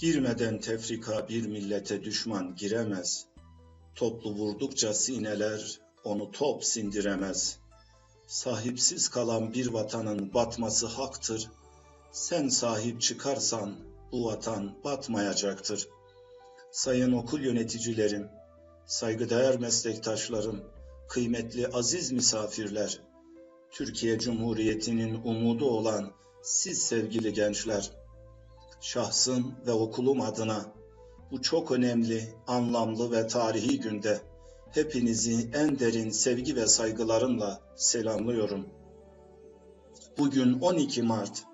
Girmeden tefrika bir millete düşman giremez. Toplu vurdukça sineler onu top sindiremez. Sahipsiz kalan bir vatanın batması haktır. Sen sahip çıkarsan bu vatan batmayacaktır. Sayın okul yöneticilerim, saygıdeğer meslektaşlarım, kıymetli aziz misafirler, Türkiye Cumhuriyeti'nin umudu olan siz sevgili gençler, şahsım ve okulum adına bu çok önemli, anlamlı ve tarihi günde hepinizi en derin sevgi ve saygılarımla selamlıyorum. Bugün 12 Mart,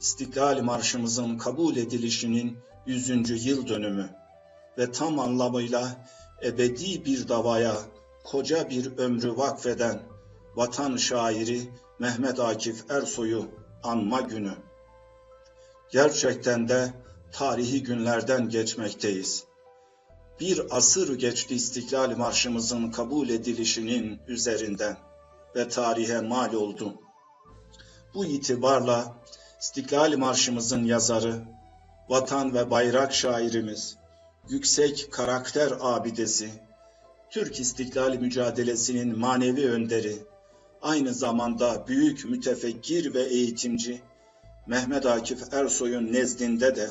İstiklal Marşımızın kabul edilişinin 100. yıl dönümü ve tam anlamıyla ebedi bir davaya koca bir ömrü vakfeden vatan şairi Mehmet Akif Ersoy'u anma günü. Gerçekten de tarihi günlerden geçmekteyiz. Bir asır geçti İstiklal Marşımızın kabul edilişinin üzerinden ve tarihe mal oldu. Bu itibarla İstiklal Marşımızın yazarı, vatan ve bayrak şairimiz, yüksek karakter abidesi, Türk İstiklal mücadelesinin manevi önderi, aynı zamanda büyük mütefekkir ve eğitimci Mehmet Akif Ersoy'un nezdinde de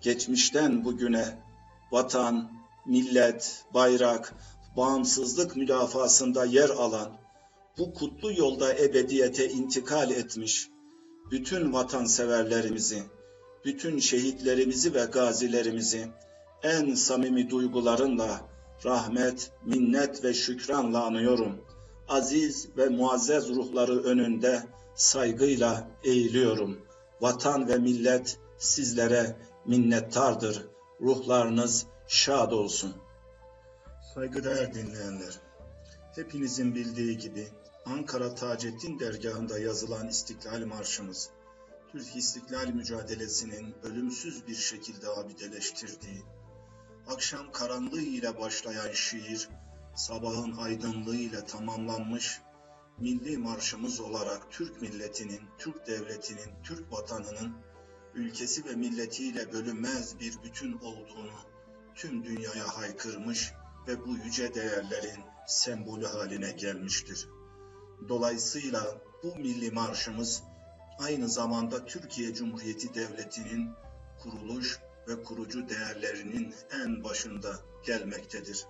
geçmişten bugüne vatan, millet, bayrak, bağımsızlık müdafasında yer alan, bu kutlu yolda ebediyete intikal etmiş bütün vatanseverlerimizi, bütün şehitlerimizi ve gazilerimizi en samimi duygularımla rahmet, minnet ve şükranla anıyorum. Aziz ve muazzez ruhları önünde saygıyla eğiliyorum. Vatan ve millet sizlere minnettardır. Ruhlarınız şad olsun. Saygıdeğer dinleyenler, hepinizin bildiği gibi Ankara Taceddin dergahında yazılan İstiklal Marşımız, Türk İstiklal mücadelesinin ölümsüz bir şekilde abideleştirdiği, akşam karanlığı ile başlayan şiir, sabahın aydınlığı ile tamamlanmış milli marşımız olarak Türk milletinin, Türk devletinin, Türk vatanının ülkesi ve milletiyle bölünmez bir bütün olduğunu tüm dünyaya haykırmış ve bu yüce değerlerin sembolü haline gelmiştir. Dolayısıyla bu milli marşımız aynı zamanda Türkiye Cumhuriyeti Devleti'nin kuruluş ve kurucu değerlerinin en başında gelmektedir.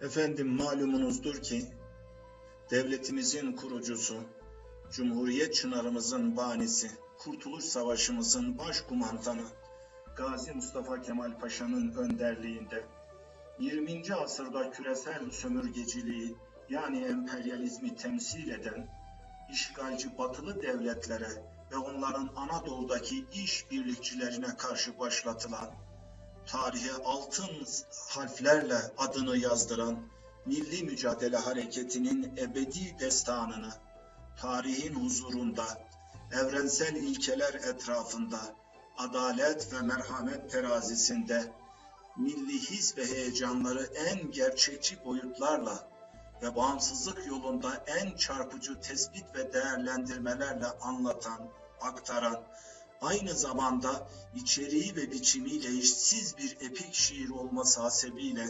Efendim malumunuzdur ki devletimizin kurucusu, Cumhuriyet çınarımızın banisi, Kurtuluş Savaşımızın başkumandanı Gazi Mustafa Kemal Paşa'nın önderliğinde 20. asırda küresel sömürgeciliği yani emperyalizmi temsil eden işgalci batılı devletlere ve onların Anadolu'daki iş birlikçilerine karşı başlatılan, tarihe altın harflerle adını yazdıran milli mücadele hareketinin ebedi destanını, tarihin huzurunda, evrensel ilkeler etrafında, adalet ve merhamet terazisinde, milli his ve heyecanları en gerçekçi boyutlarla ve bağımsızlık yolunda en çarpıcı tespit ve değerlendirmelerle anlatan, aktaran, aynı zamanda içeriği ve biçimiyle eşsiz bir epik şiir olması hasebiyle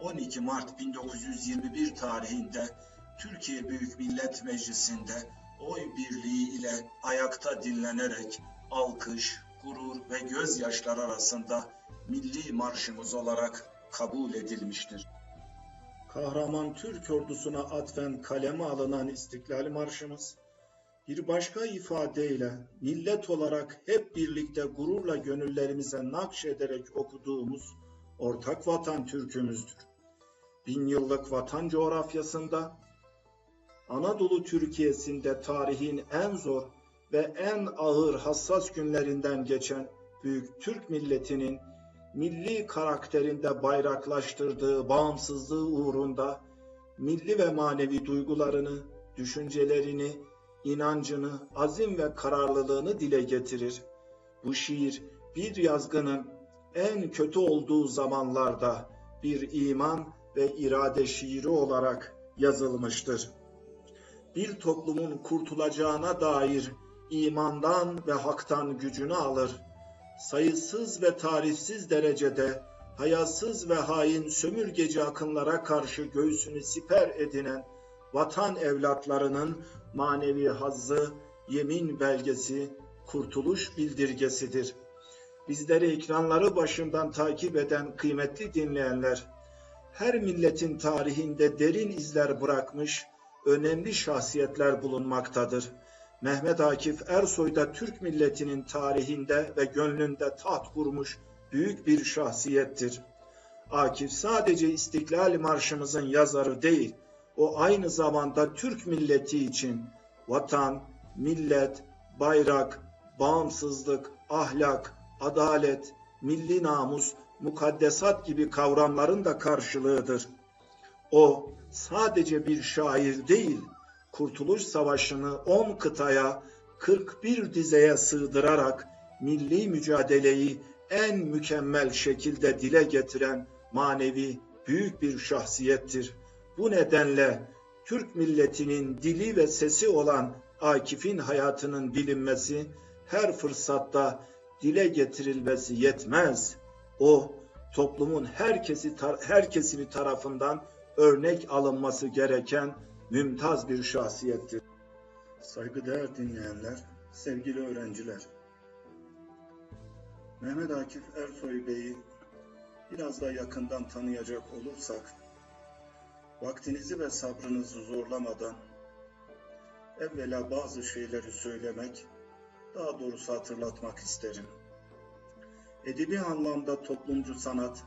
12 Mart 1921 tarihinde Türkiye Büyük Millet Meclisi'nde oy birliği ile ayakta dinlenerek alkış, gurur ve gözyaşlar arasında milli marşımız olarak kabul edilmiştir. Kahraman Türk ordusuna atfen kaleme alınan İstiklal Marşımız, bir başka ifadeyle millet olarak hep birlikte gururla gönüllerimize nakşederek okuduğumuz ortak vatan Türk'ümüzdür. Bin yıllık vatan coğrafyasında, Anadolu Türkiye'sinde tarihin en zor ve en ağır hassas günlerinden geçen büyük Türk milletinin milli karakterinde bayraklaştırdığı bağımsızlığı uğrunda milli ve manevi duygularını, düşüncelerini, inancını, azim ve kararlılığını dile getirir. Bu şiir bir yazgının en kötü olduğu zamanlarda bir iman ve irade şiiri olarak yazılmıştır. Bir toplumun kurtulacağına dair imandan ve haktan gücünü alır sayısız ve tarifsiz derecede hayasız ve hain sömürgeci akınlara karşı göğsünü siper edinen vatan evlatlarının manevi hazzı, yemin belgesi, kurtuluş bildirgesidir. Bizleri ekranları başından takip eden kıymetli dinleyenler, her milletin tarihinde derin izler bırakmış önemli şahsiyetler bulunmaktadır. Mehmet Akif Ersoy da Türk milletinin tarihinde ve gönlünde taht kurmuş büyük bir şahsiyettir. Akif sadece İstiklal Marşımızın yazarı değil, o aynı zamanda Türk milleti için vatan, millet, bayrak, bağımsızlık, ahlak, adalet, milli namus, mukaddesat gibi kavramların da karşılığıdır. O sadece bir şair değil, Kurtuluş Savaşı'nı 10 kıtaya, 41 dizeye sığdırarak milli mücadeleyi en mükemmel şekilde dile getiren manevi büyük bir şahsiyettir. Bu nedenle Türk milletinin dili ve sesi olan Akif'in hayatının bilinmesi, her fırsatta dile getirilmesi yetmez. O toplumun herkesi her kesimi tarafından örnek alınması gereken mümtaz bir şahsiyettir. Saygıdeğer dinleyenler, sevgili öğrenciler. Mehmet Akif Ersoy Bey'i biraz daha yakından tanıyacak olursak, vaktinizi ve sabrınızı zorlamadan evvela bazı şeyleri söylemek, daha doğrusu hatırlatmak isterim. Edebi anlamda toplumcu sanat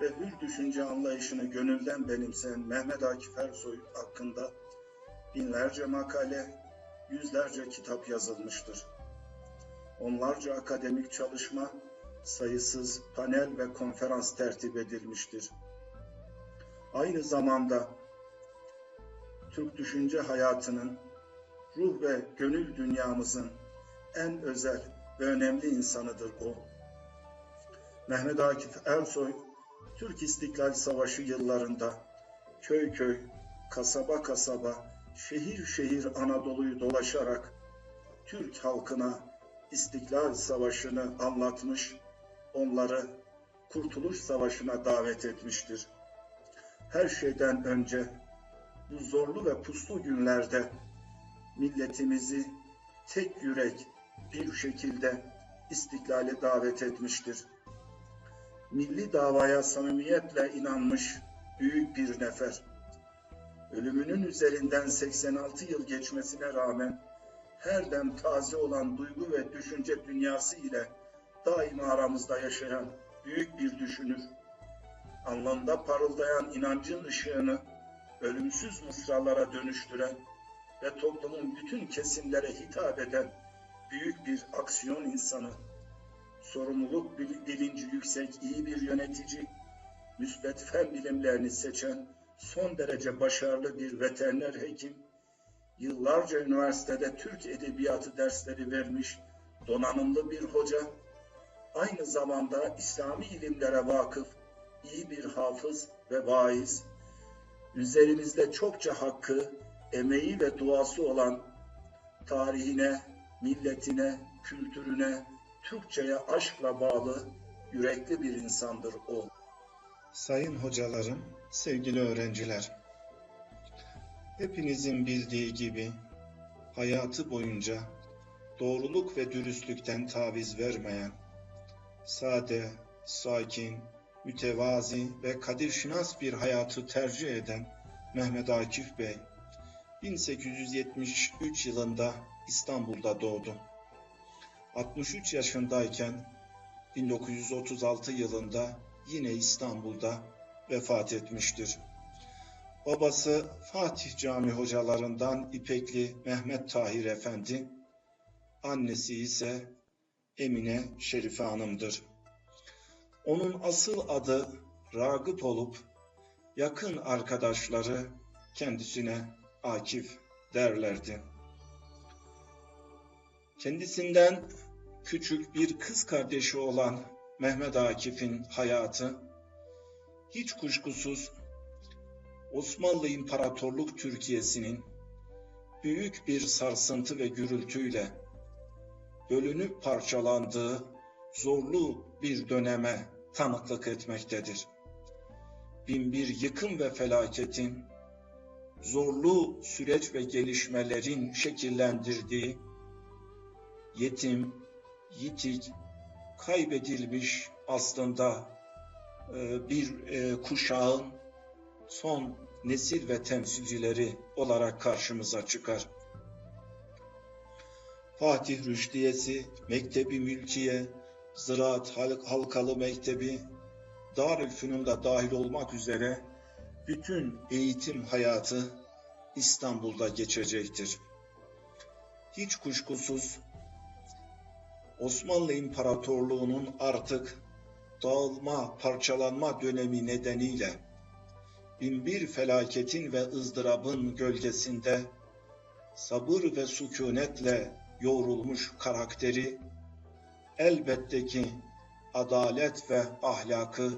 ve hür düşünce anlayışını gönülden benimseyen Mehmet Akif Ersoy hakkında binlerce makale, yüzlerce kitap yazılmıştır. Onlarca akademik çalışma, sayısız panel ve konferans tertip edilmiştir. Aynı zamanda Türk düşünce hayatının, ruh ve gönül dünyamızın en özel ve önemli insanıdır o. Mehmet Akif Ersoy, Türk İstiklal Savaşı yıllarında köy köy, kasaba kasaba, şehir şehir Anadolu'yu dolaşarak Türk halkına İstiklal Savaşı'nı anlatmış, onları Kurtuluş Savaşı'na davet etmiştir. Her şeyden önce bu zorlu ve puslu günlerde milletimizi tek yürek bir şekilde istiklale davet etmiştir. Milli davaya samimiyetle inanmış büyük bir nefer. Ölümünün üzerinden 86 yıl geçmesine rağmen her dem taze olan duygu ve düşünce dünyası ile daima aramızda yaşayan büyük bir düşünür. Anlamda parıldayan inancın ışığını ölümsüz mısralara dönüştüren ve toplumun bütün kesimlere hitap eden büyük bir aksiyon insanı, sorumluluk bilinci yüksek iyi bir yönetici, müsbet fen bilimlerini seçen son derece başarılı bir veteriner hekim, yıllarca üniversitede Türk Edebiyatı dersleri vermiş donanımlı bir hoca, aynı zamanda İslami ilimlere vakıf, iyi bir hafız ve vaiz, üzerimizde çokça hakkı, emeği ve duası olan tarihine, milletine, kültürüne, Türkçe'ye aşkla bağlı, yürekli bir insandır o. Sayın hocalarım, sevgili öğrenciler, hepinizin bildiği gibi hayatı boyunca doğruluk ve dürüstlükten taviz vermeyen, sade, sakin, mütevazi ve kadirşinas bir hayatı tercih eden Mehmet Akif Bey, 1873 yılında İstanbul'da doğdu. 63 yaşındayken 1936 yılında yine İstanbul'da vefat etmiştir. Babası Fatih Cami hocalarından İpekli Mehmet Tahir Efendi, annesi ise Emine Şerife Hanım'dır. Onun asıl adı Ragıp olup yakın arkadaşları kendisine Akif derlerdi. Kendisinden küçük bir kız kardeşi olan Mehmet Akif'in hayatı hiç kuşkusuz Osmanlı İmparatorluk Türkiye'sinin büyük bir sarsıntı ve gürültüyle bölünüp parçalandığı zorlu bir döneme tanıklık etmektedir. Binbir yıkım ve felaketin, zorlu süreç ve gelişmelerin şekillendirdiği yetim, yitik, kaybedilmiş aslında e, bir e, kuşağın son nesil ve temsilcileri olarak karşımıza çıkar. Fatih Rüşdiyesi, Mektebi Mülkiye, Ziraat Halkalı Mektebi, Darülfünun'da dahil olmak üzere bütün eğitim hayatı İstanbul'da geçecektir. Hiç kuşkusuz Osmanlı İmparatorluğu'nun artık dağılma, parçalanma dönemi nedeniyle binbir felaketin ve ızdırabın gölgesinde sabır ve sükunetle yoğrulmuş karakteri elbette ki adalet ve ahlakı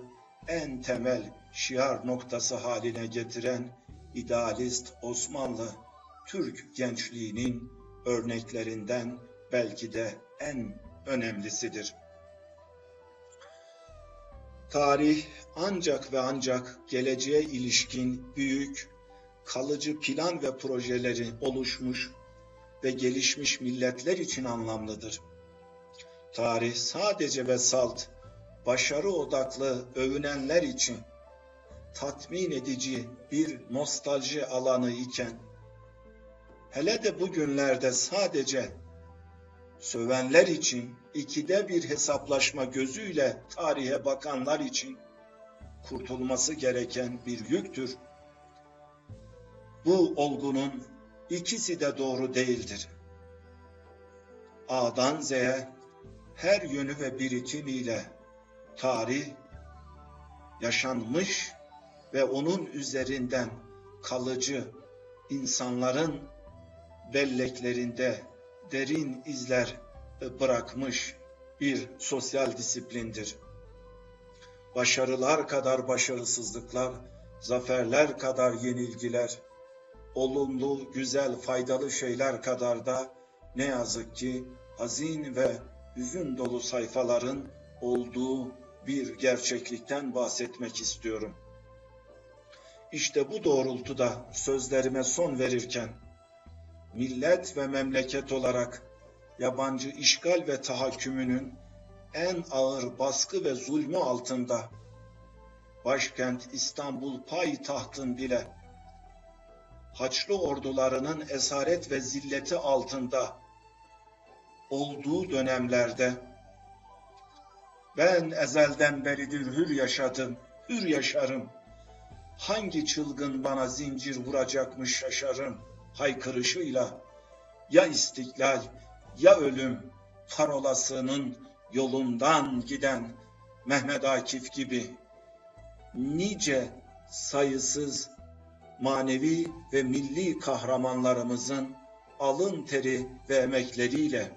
en temel şiar noktası haline getiren idealist Osmanlı Türk gençliğinin örneklerinden belki de en önemlisidir. Tarih ancak ve ancak geleceğe ilişkin büyük, kalıcı plan ve projeleri oluşmuş ve gelişmiş milletler için anlamlıdır. Tarih sadece ve salt, başarı odaklı övünenler için tatmin edici bir nostalji alanı iken, hele de bugünlerde sadece sövenler için ikide bir hesaplaşma gözüyle tarihe bakanlar için kurtulması gereken bir yüktür. Bu olgunun ikisi de doğru değildir. A'dan Z'ye her yönü ve birikimiyle tarih yaşanmış ve onun üzerinden kalıcı insanların belleklerinde derin izler bırakmış bir sosyal disiplindir. Başarılar kadar başarısızlıklar, zaferler kadar yenilgiler, olumlu, güzel, faydalı şeyler kadar da ne yazık ki hazin ve hüzün dolu sayfaların olduğu bir gerçeklikten bahsetmek istiyorum. İşte bu doğrultuda sözlerime son verirken millet ve memleket olarak yabancı işgal ve tahakkümünün en ağır baskı ve zulmü altında başkent İstanbul payitahtın bile Haçlı ordularının esaret ve zilleti altında olduğu dönemlerde ben ezelden beridir hür yaşadım, hür yaşarım. Hangi çılgın bana zincir vuracakmış şaşarım haykırışıyla ya istiklal ya ölüm parolasının yolundan giden Mehmet Akif gibi nice sayısız manevi ve milli kahramanlarımızın alın teri ve emekleriyle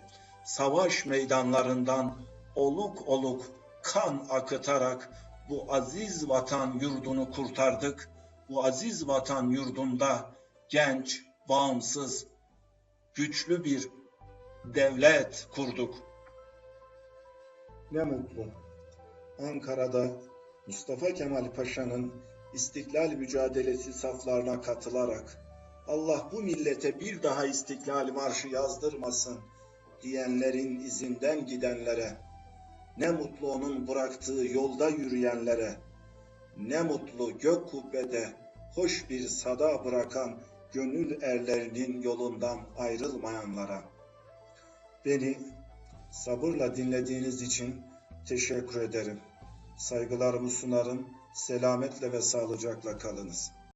savaş meydanlarından oluk oluk kan akıtarak bu aziz vatan yurdunu kurtardık. Bu aziz vatan yurdunda genç, bağımsız, güçlü bir devlet kurduk. Ne mutlu. Ankara'da Mustafa Kemal Paşa'nın istiklal mücadelesi saflarına katılarak Allah bu millete bir daha istiklal marşı yazdırmasın diyenlerin izinden gidenlere, ne mutlu onun bıraktığı yolda yürüyenlere, ne mutlu gök kubbede hoş bir sada bırakan gönül erlerinin yolundan ayrılmayanlara. Beni sabırla dinlediğiniz için teşekkür ederim. Saygılarımı sunarım. Selametle ve sağlıcakla kalınız.